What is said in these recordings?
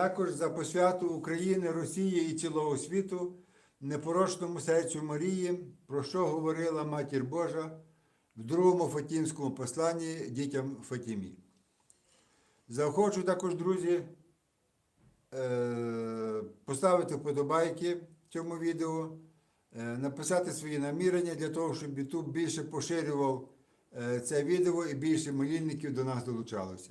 Також за посвяту України, Росії і цілого світу, непорочному серцю Марії, про що говорила Матір Божа в другому Фатімському посланні дітям Фатімі. Заохочу також, друзі, е, поставити вподобайки цьому відео, е, написати свої намірення для того, щоб YouTube більше поширював е, це відео і більше молільників до нас долучалося.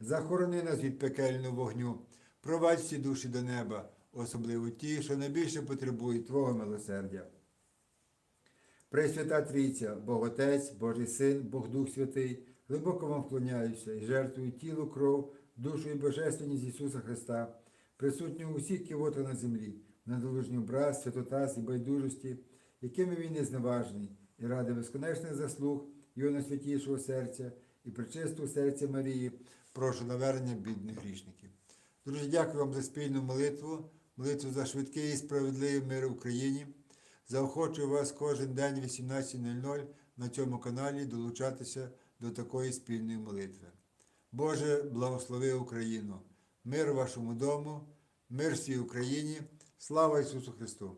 захорони нас від пекельного вогню, провадь всі душі до неба, особливо ті, що найбільше потребують Твого милосердя. Пресвята Трійця, Бог Отець, Божий Син, Бог Дух Святий, глибоко вам вклоняюся і жертвую тіло, кров, душу і божественність Ісуса Христа, присутнього у всіх кивотах на землі, на долужній образ, святотаз і байдужості, якими він не зневажений, і ради безконечних заслуг Його найсвятішого серця і причистого серця Марії, прошу навернення бідних грішників. Друзі, дякую вам за спільну молитву, молитву за швидкий і справедливий мир в Україні. Заохочую вас кожен день о 18.00 на цьому каналі долучатися до такої спільної молитви. Боже, благослови Україну, мир вашому дому, мир всій Україні, слава Ісусу Христу!